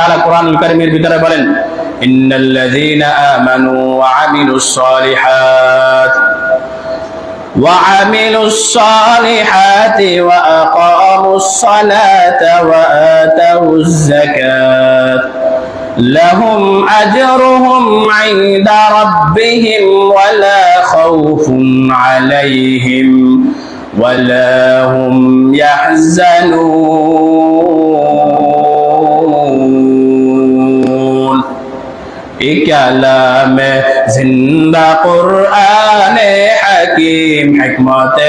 তাআলা কোরআনুল কারীমের ভিতরে বলেন ইন্নাল্লাযীনা আমানু ওয়া আমিলুস সালিহাত وعملوا الصالحات وأقاموا الصلاة وآتوا الزكاة لهم أجرهم عند ربهم ولا خوف عليهم ولا هم يحزنون کلام زندہ قرآن حکیم حکمت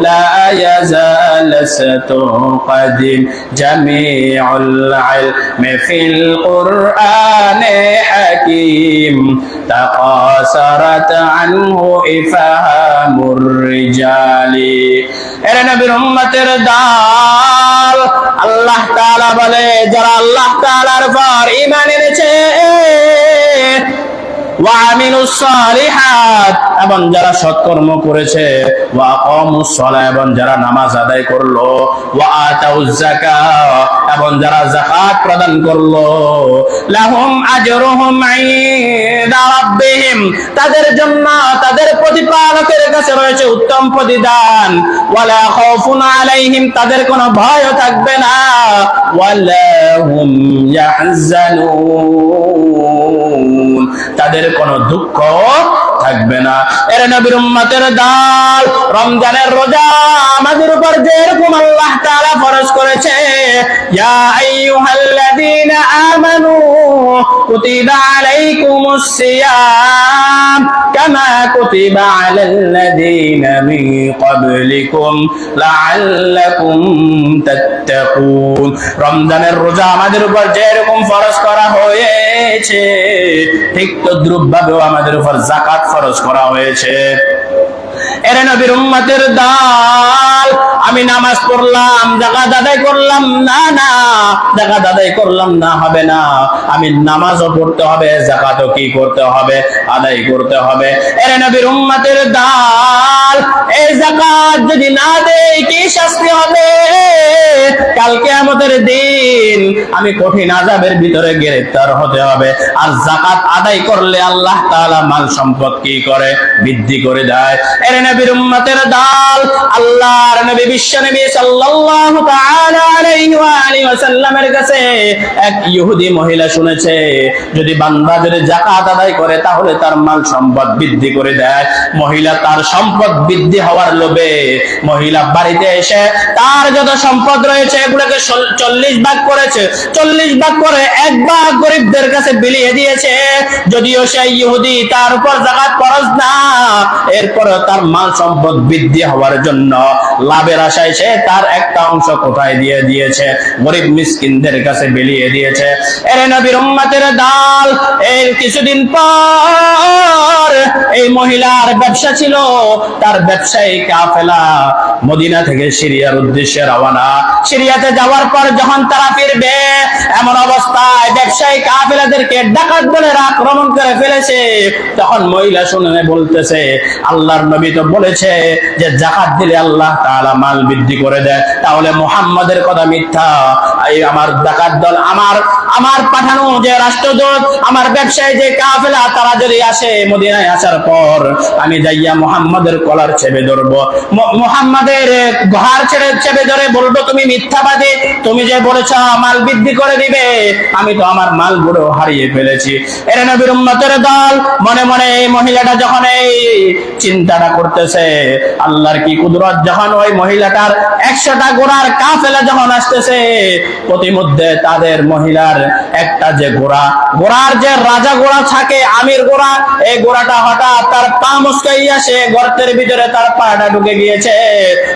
لا يزال ستقدم جميع العلم في القرآن حكيم تقاصرت عنه إفهام الرجال إرنا برمة الدار আল্লাহ তাআলা বলে যারা আল্লাহ তাআলার পর ঈমান এনেছে ওয়ামিলুস সালিহাত এবং যারা সৎকর্ম করেছে এবং যারা নামাজ আদায় করল এবং যারা যাকাত প্রদান করল তাদের জন্য তাদের প্রতিপালকের কাছে রয়েছে উত্তম প্রতিদান। আলাইহিম, তাদের কোনো ভয় থাকবে না। ওয়ালা হুম তাদের কোনো দুঃখ থাকবে না। এর নবীর উম্মতের দাল, রমজানের রোজা আমাদের উপর যেরকম আল্লাহ তাআলা ফরজ করেছে আমানু কুতিবা আলাইকুমুস সিয়াম। কামা কুতিবা আলাল্লাযীনা মিন ক্বাবলিকুম লাআল্লাকুম তাত্তাকুন রমজানের রোজা আমাদের উপর যেরকম ফরজ করা হয়েছে, ঠিক তদ্রুপ ভাবেও আমাদের উপর জাকাত ফরজ করা হয়েছে। এর নবীর উম্মতের দাল আমি নামাজ পড়লাম, জাকাত আদায় করলাম, না না, জাকাত আদায় করলাম না, হবে না। আমি নামাজও পড়তে হবে, জাকাতও কি করতে হবে? আদায় করতে হবে। এর নবীর উম্মতের দাল, এই জাকাত যদি না দেই, কি শাস্তি হবে? কালকে আমাদের দিন আমি কঠিন আজাবের ভিতরে গ্রেফতার হতে হবে। আর জাকাত আদায় করলে আল্লাহ তাআলা মাল সম্পদ কি করে? বৃদ্ধি করে দেয়। এর নবীর উম্মতের দাল, আল্লাহর নবী বিশ্ব নবী সাল্লাল্লাহু তাআলা আলাইহি ওয়া আলিহি ওয়াসাল্লামের কাছে এক চল্লিশ ভাগ করে এক ভাগ গরিবদের কাছে বিলিয়ে দিয়েছে। যদিও সেই ইহুদি তার উপর জাকাত না এরপরে তার মাল সম্পদ বৃদ্ধি হওয়ার জন্য লাভের আশায় সে তার একটা অংশ কোথায় দিয়ে দিয়েছে? গরিব মিসকিনদের কাছে বিলিয়ে দিয়েছে। এর নবীর উম্মতের দাল, এর কিছুদিন পর এই মহিলার ব্যবসা ছিল। তার ব্যবসায়ী কাফেলা মদিনা থেকে সিরিয়ার উদ্দেশ্যে রওনা। সিরিয়াতে যাওয়ার পর যখন তারা ফিরবে, এমন অবস্থায় ব্যবসায়ী কাফেলাদেরকে ডাকাত বলে আক্রমণ করে ফেলেছে। তখন মহিলা শুনে বলতেছে, আল্লাহর নবী তো বলেছে যে, জাকাত দিলে আল্লাহ তাআলা মাল বৃদ্ধি করে দেয় তাহলে মোহাম্মদের কথা মিথ্যা। আমার ডাকাত দল, আমার আমার পাঠানো যে রাষ্ট্রদূত, আমার ব্যবসায়ী যে কাফেলা, তারা যদি আসে মদিনায় আসার পর, আমি যাইয়া মুহাম্মাদের কলার চেপে ধরবো। মুহাম্মাদের ঘর ছেড়ে চেপে ধরে বলব, তুমি মিথ্যাবাদী, তুমি যে বলেছ মাল বৃদ্ধি করে দিবে, আমি তো আমার মালগুলো হারিয়ে ফেলেছি। এর নবীর উম্মতের দল, মনে মনে এই মহিলাটা যখন এই চিন্তাটা করতেছে, আল্লাহর কি কুদরত? যখন ওই মহিলাটার একশোটা গোড়ার কাফেলা যখন আসতেছে প্রতিমধ্যে তাদের মহিলার একটা যে গোড়া, গোড়ার যে রাজা গোড়া থাকে, আমির গোড়া, এই গোড়াটা হঠাৎ তার পা মুসকাই আসে, গর্তের ভিতরে তার পাটা ঢুকে গিয়েছে।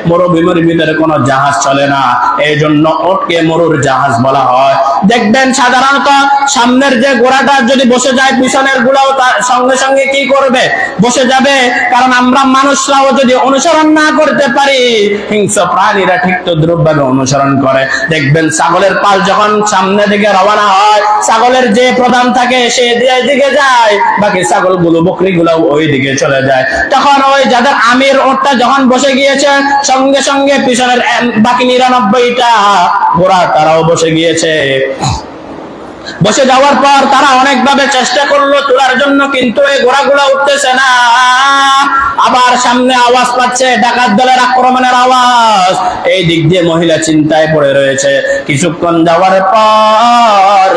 মরুভূমির ভিতরে কোনো জাহাজ চলে না এই জন্য ওটকে মরুর জাহাজ বলা হয়। দেখবেন সাধারণত সামনের যে গোড়াটা যদি বসে যায়, পিছনের গুলাও তার সঙ্গে সঙ্গে কি করবে? বসে যাবে, কারণ আমরা মানুষরাও যদি অনুসরণ না করতে পারি, হিংস্র প্রাণীরা ঠিক তো দ্রব্যভাবে অনুসরণ করে। দেখবেন ছাগলের পাল যখন সামনে দিকে রওনা হয়, ছাগলের যে প্রধান থাকে সে দিকে যায়, বাকি ছাগলগুলো বকরি গুলো ওই দিকে চলে যায়। তখন ওই যাদের আমির ওটা যখন বসে গিয়েছে, সঙ্গে সঙ্গে পিছনের বাকি নিরানব্বইটা ঘোড়া তারাও বসে গিয়েছে। বসে যাওয়ার পর তারা অনেকভাবে চেষ্টা করল তোলার জন্য, কিন্তু এই ঘোড়াগুলো উঠতেছে না। আবার সামনে আওয়াজ পাচ্ছে, ডাকাত দলের আক্রমণের আওয়াজ। এই দিক দিয়ে মহিলা চিন্তায় পড়ে রয়েছে। কিছুক্ষণ যাওয়ার পর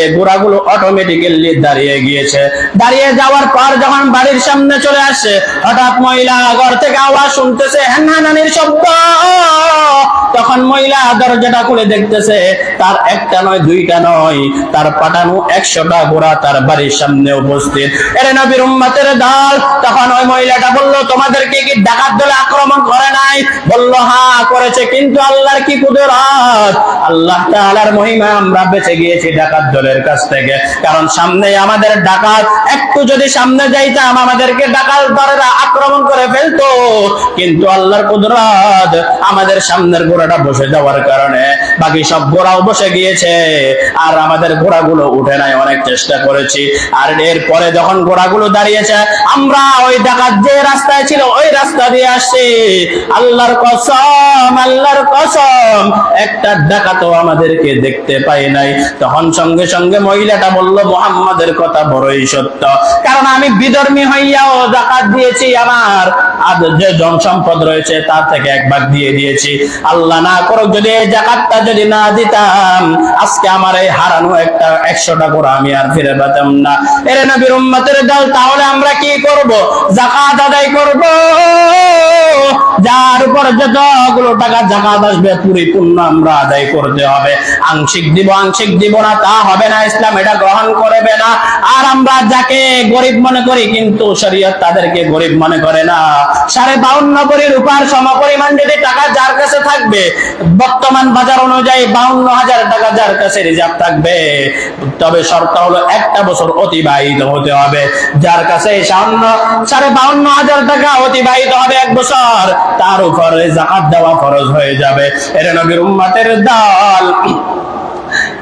এই ঘোড়াগুলো অটোমেটিক্যালি দাঁড়িয়ে গিয়েছে। দাঁড়িয়ে যাওয়ার পর যখন বাড়ির সামনে চলে আসে, হঠাৎ মহিলা ঘর থেকে আওয়াজ শুনতেছে হ্যানানির শব্দ। তখন মহিলা দরজাটা খুলে দেখতেছে, তার একটা নয়, দুইটা নয়। তার পাঠানো একশোটা ঘোড়া তার বাড়ির সামনে উপস্থিত। এরে নবীর উম্মতের দল, তখন ওই মহিলাটা বলল, তোমাদেরকে কি ডাকাত দলে আক্রমণ করে নাই? বলল হ্যাঁ করেছে, কিন্তু আল্লাহর কি কুদরত? আল্লাহ তাআলার মহিমা আমরা বেঁচে গিয়েছি ডাকাত দলের কাছ থেকে। কারণ সামনে আমাদের ডাকাত, একটু যদি সামনে যাইতাম, আমাদেরকে ডাকাত দলেরা আক্রমণ করে ফেলতো। কিন্তু আল্লাহর কুদরত আমাদের সামনের ঘোড়াটা বসে যাওয়ার কারণে বাকি সব ঘোড়াও বসে গিয়েছে। আর আমাদের ঘোড়াগুলো উঠে নাই, অনেক চেষ্টা করেছি। আর এরপরে যখন ঘোড়াগুলো দাঁড়িয়েছে, আমরা ওই ডাকাত যে রাস্তায় ছিল, ওই রাস্তা দিয়ে আসছি। আল্লাহর কসম আল্লাহর কসম, একটা ডাকাতও আমাদেরকে দেখতে পাই নাই। তখন সঙ্গে সঙ্গে মহিলাটা বলল, মোহাম্মদের কথা বড়ই সত্য। কারণ আমি বিধর্মী হইয়াও জাকাত দিয়েছি আমার। আর যে জন সম্পদ রয়েছে, তার থেকে এক ভাগ দিয়ে দিয়েছি। আল্লাহ না করুক, যদি এই জাকাতটা যদি না দিতাম, আজকে আমার এই হারানো একটা একশোটা করে আমি আর ফিরে পেতাম না। এর তাহলে আমরা কি করব? জাকাত আদায় করব? উপর যতগুলো টাকা জাকাত আসবে পরিপূর্ণ আমরা আদায় করতে হবে। আংশিক দিব আংশিক দিব না, তা হবে না। ইসলাম এটা গ্রহণ করবে না। আর আমরা যাকে গরিব মনে করি, কিন্তু শরীয়ত তাদেরকে গরিব মনে করে না। সাড়ে বাউন্ন কোটি রূপার সমপরিমাণ যদি টাকা যার কাছে থাকবে, বর্তমান বাজার অনুযায়ী বাউন্ন হাজার টাকা যার কাছে রিজার্ভ থাকবে, তবে শর্ত হলো একটা বছর অতিবাহিত হতে হবে। যার কাছে সাড়ে বাউন্ন হাজার টাকা অতিবাহিত হবে এক বছর, তার উপরে জাকাত দেওয়া ফরজ হয়ে যাবে। এর নবীর উম্মাতের দল।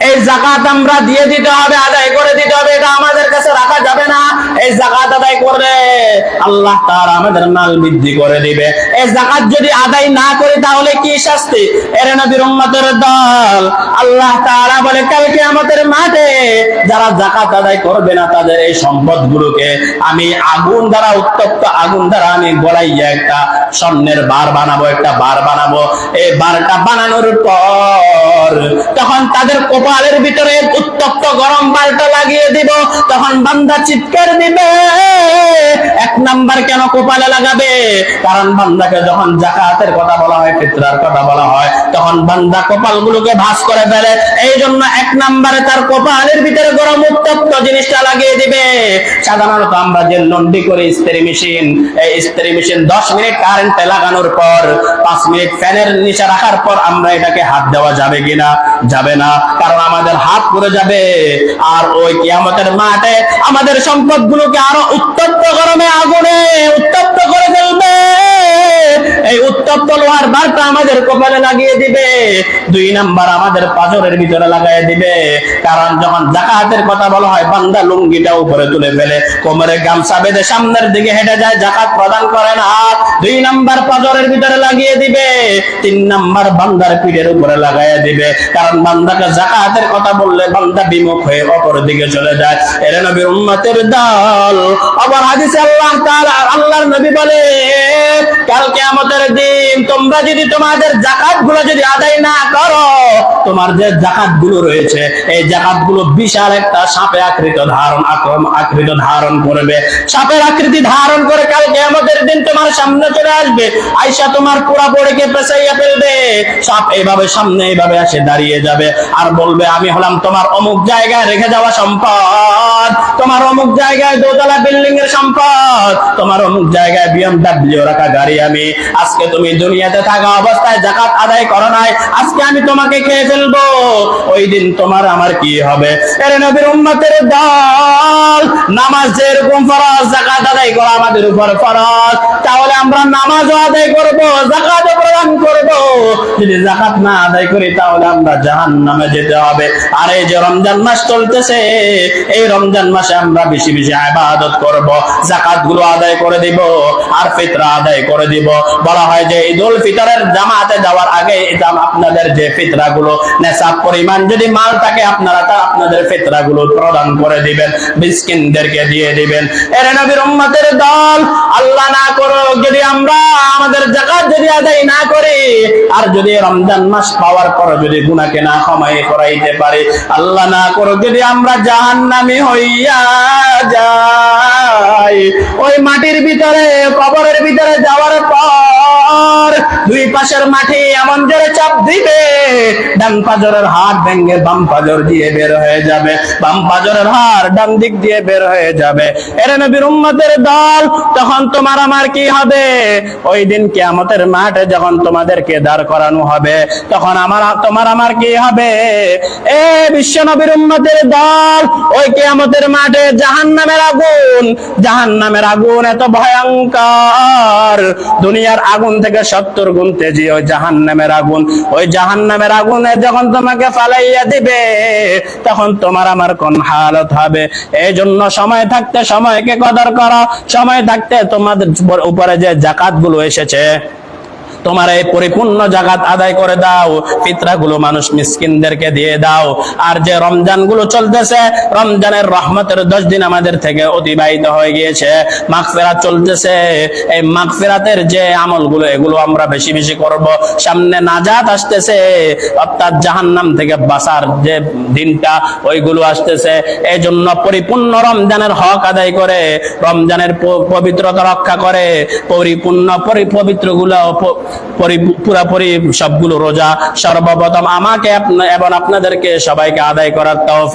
এই জাকাত আমরা দিয়ে দিতে হবে, আদায় করে দিতে হবে, এটা আমাদের কাছে রাখা যাবে না। এই জাকাত আদায় করে আল্লাহ তার আমাদের মাল বৃদ্ধি করে দিবে। এই জাকাত যদি আদায় না করি তাহলে কি শাস্তি? এর নবীর উম্মতের দল। আল্লাহ তাআলা বলে কালকে আমাদের মাঠে যারা জাকাত আদায় করবে না তাদের এই সম্পদ গুলোকে আমি আগুন দ্বারা, উত্তপ্ত আগুন দ্বারা আমি গলাইয়া একটা স্বর্ণের বার বানাবো, একটা বার বানাবো। এই বারটা বানানোর পর তখন তাদের কপালের ভিতরে উত্তপ্ত গরম বালটা লাগিয়ে দিব। তখন বান্দা চিৎকার দিবে। এক নাম্বার কেন কপালে লাগাবে? কারণ বান্দাকে যখন জাকাতের কথা বলা হয়, ফিতরার কথা বলা হয়, তখন বান্দা কপাল গুলোকে ভাস করে ফেলে। এই জন্য এক নাম্বারে তার কপালের ভিতরে গরম উত্তপ্ত জিনিসটা লাগিয়ে দিবে। সাধারণত আমরা যে লন্ডি করি, ইস্ত্রি মেশিন, এই ইস্ত্রি মেশিন দশ মিনিট কারেন্টে লাগানোর পর, পাঁচ মিনিট ফ্যানের নিচে রাখার পর আমরা এটাকে হাত দেওয়া যাবে কিনা? যাবে না, কারণ আমাদের হাত পড়ে যাবে। আর ওই কিয়ামতের মাঠে আমাদের সম্পদ গুলোকে আরও উত্তপ্ত গরমে আগুনে উত্তপ্ত করে ফেলবে। এই উত্তপ্ত লোহার বারটা আমাদের কপালে লাগিয়ে দিবে। দুই নাম্বার আমাদের পাথরের ভিতরে লাগাই দিবে। কারণ যখন জাকাতের কথা বলা হয়, বান্দা লুঙ্গিটা উপরে তুলে ফেলে, কোমরে গামছা বেঁধে সামনের দিকে হেঁটে যায়, জাকাত প্রদান করে না। দুই নাম্বার পাথরের ভিতরে লাগিয়ে দিবে। তিন নাম্বার বান্দার পিঠের উপরে লাগাইয়া দিবে। কারণ বান্দাকে জাকাতের কথা বললে বান্দা বিমুখ হয়ে অপর দিকে চলে যায়। এর নবীর উম্মতের দল আবার হাদিসে আল্লাহ তাআলা, আল্লাহর নবী বলে কালকে আমাদের দিন তোমরা যদি তোমাদের জাকাতগুলো যদি আদায় না করো, তোমার যে জাকাতগুলো রয়েছে, এই জাকাতগুলো বিশাল একটা সাপে আকৃত ধারণ আকৃত ধারণ করবে। সাপের আকৃতি ধারণ করে কালকে আমাদের দিন তোমার সামনে চলে আসবে। আইসা তোমার পুরা পড়েকে পেঁচাইয়া ফেলবে। সাপ এইভাবে সামনে এইভাবে আসে দাঁড়িয়ে যাবে আর বলবে, আমি হলাম তোমার অমুক জায়গায় রেখে যাওয়া সম্পদ। তোমার অমুক জায়গায় দোতলা বিল্ডিং এর সম্পদ। তোমার অমুক জায়গায় বিএমডব্লিউ রাখা গাড়ি জাকাত জাকাত তাহলে আমরা আদায় জাকাতও প্রদান যদি জাকাত না আদায় করি, তাহলে আমরা যেতে হবে। আর এই যে রমজান মাস চলতেছে, এই রমজান মাসে আমরা বেশি বেশি ইবাদত করব জাকাতগুলো আদায় করে দিব, আর ফিতরা আদায় করে দিব। বলা হয় যে ঈদুল ফিতরের জামাতে যাওয়ার আগে আপনাদের যে ফিতরাগুলো নেশাব পরিমাণ, যদি মাল থাকে আপনারা তা আপনাদের ফিতরাগুলো প্রদান করে দিবেন, মিসকিনদেরকে দিয়ে দিবেন। এর নবীর উম্মতের দল, আল্লাহ না করো যদি আমরা আমাদের জাকাত যদি আদায় না করি, আর যদি রমজান মাস পাওয়ার পর যদি গুনাহকে না ক্ষমাই করাইতে পারি, আল্লাহ না করো যদি আমরা জাহান্নামী হইয়া যাই ওই মাটির ভিতরে কবরের ভিতরে যাওয়ার পর দুই পাশের মাটি এমন জোরে চাপ দিবে। ডান পাজরের হাত ভেঙে বাম পাজর দিয়ে বের হয়ে যাবে। বাম পাজরের হাড় ডান দিক দিয়ে বের হয়ে যাবে। এর নবীর উম্মতের দল, তখন তোমার আমার কি হবে? ওই দিন কিয়ামতের মাঠে যখন তোমাদেরকে দাঁড় করানো হবে, তখন আমার, তোমার আমার কি হবে? এ বিশ্ব নবীর উম্মতের দল, ওই কিয়ামতের মাঠে জাহান্নামের আগুন জাহান্নামের আগুন এত ভয়ঙ্কর। দুনিয়ার আগুন থেকে সত্তর গুণ তেজি, ওই জাহান নামের আগুন। ওই জাহান নামের আগুনে যখন তোমাকে ফালাইয়া দিবে, তখন তোমার আমার কোন হালত হবে? এই জন্য সময় থাকতে সময়কে কদর করো। সময় থাকতে তোমাদের উপরে যে জাকাতগুলো এসেছে তোমার এই পরিপূর্ণ জাগাত আদায় করে দাও। ফিতরা গুলো মানুষ মিসকিনদেরকে দিয়ে দাও। আর যে রমজানগুলো চলতেছে, রমজানের রহমতের দশ দিন আমাদের থেকে অতিবাহিত হয়ে গিয়েছে। মাগফিরাত চলতেছে। এই মাগফিরাতের যে আমলগুলো, এগুলো আমরা বেশি বেশি করব। সামনে নাজাত আসতেছে। অর্থাৎ জাহান্নাম থেকে বাঁচার যে দিনটা, ওইগুলো আসতেছে। এই জন্য পরিপূর্ণ রমজানের হক আদায় করে, রমজানের পবিত্রতা রক্ষা করে, পরিপূর্ণ পরি- পবিত্রগুলো পুরাপুরি সবগুলো রোজা সর্বপ্রথম আমাকে এবং আপনাদেরকে সবাইকে আদায় করার তৌফিক